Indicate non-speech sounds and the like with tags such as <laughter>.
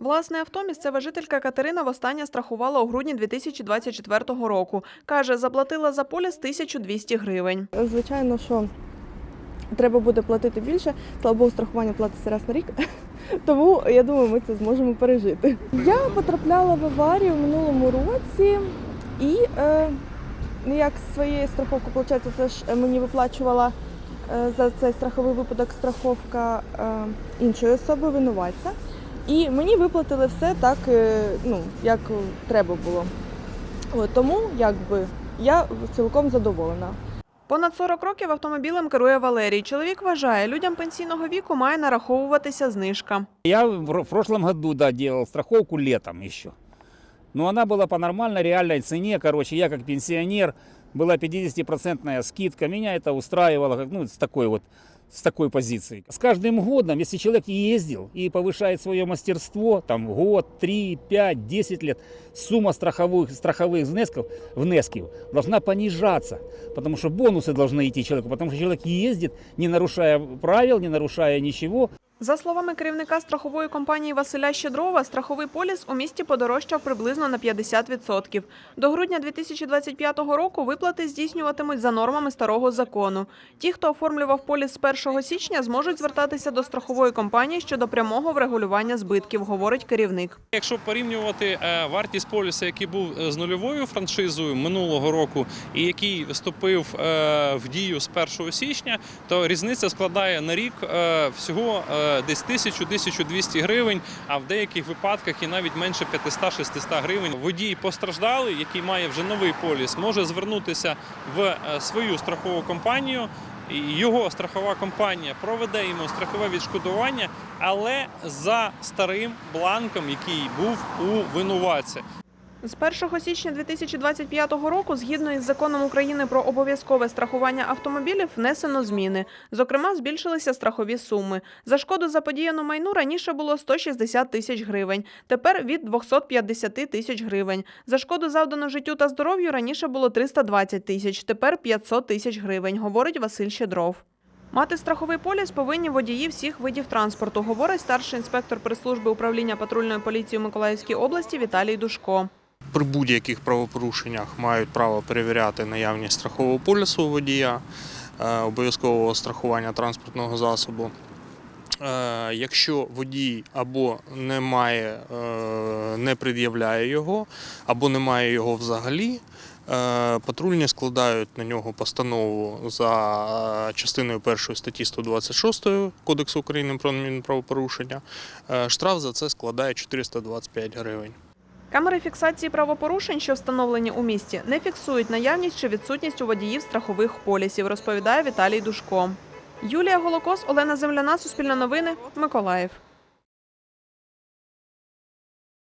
Власне авто місцева жителька Катерина востаннє страхувала у грудні 2024 року. Каже, заплатила за поліс 1200 гривень. Звичайно, що треба буде платити більше. Слава Богу, страхування платиться раз на рік. <laughs> Тому я думаю, ми це зможемо пережити. Я потрапляла в аварію в минулому році і е, ну, як своєю страховкою, виходить, це ж мені виплачувала е, за цей страховий випадок страховка е, іншої особи, винуватця. І мені виплатили все так, е, ну, як треба було. От, тому якби я цілком задоволена. Понад 40 років автомобілем керує Валерій. Чоловік вважає, людям пенсійного віку має нараховуватися знижка. Я в в прошлом году, да, делал страховку летом еще. Но она была по нормальной реальной цене. Короче, я как пенсионер, была 50% скидка. Меня это устраивало, как, ну, с такой вот с такой позиции. С каждым годом, если человек ездил и повышает свое мастерство, там год, 3, 5, 10 лет, сумма страховых, страховых внесков, внесков должна понижаться, потому что бонусы должны идти человеку, потому что человек ездит, не нарушая правил, не нарушая ничего, За словами керівника страхової компанії Василя Щедрова, страховий поліс у місті подорожчав приблизно на 50%. До грудня 2025 року виплати здійснюватимуть за нормами старого закону. Ті, хто оформлював поліс з 1 січня, зможуть звертатися до страхової компанії щодо прямого врегулювання збитків, говорить керівник. Якщо порівнювати е, вартість поліса, який був е, з нульовою франшизою минулого року, і який вступив е, в дію з 1 січня, то різниця складає на рік всього десь 1000-1200 гривень, а в деяких випадках і навіть менше 500-600 гривень. Водій постраждалий, який має вже новий поліс, може звернутися в е, свою страхову компанію. Його страхова компанія проведе йому страхове відшкодування, але за старим бланком, який був у винуватця. З 1 січня 2025 року, згідно із законом України про обов'язкове страхування автомобілів, внесено зміни. Зокрема, збільшилися страхові суми. За шкоду заподіяну майну раніше було 160 тисяч гривень, тепер від 250 тисяч гривень. За шкоду завдану життю та здоров'ю раніше було 320 тисяч, тепер 500 тисяч гривень, говорить Василь Щедров. Мати страховий поліс повинні водії всіх видів транспорту, говорить старший інспектор прес-служби управління патрульної поліції у Миколаївській області Віталій Душко. При будь-яких правопорушеннях мають право перевіряти наявність страхового полісу водія, е, обов'язкового страхування транспортного засобу. Е, Якщо водій або не має, е, не пред'являє його, або не має його взагалі, патрульні складають на нього постанову за частиною першої статті 126 Кодексу України про адмінправопорушення. Штраф за це складає 425 гривень. Камери фіксації правопорушень, що встановлені у місті, не фіксують наявність чи відсутність у водіїв страхових полісів, розповідає Віталій Душко. Юлія Голокос, Олена Земляна, Суспільне новини, Миколаїв.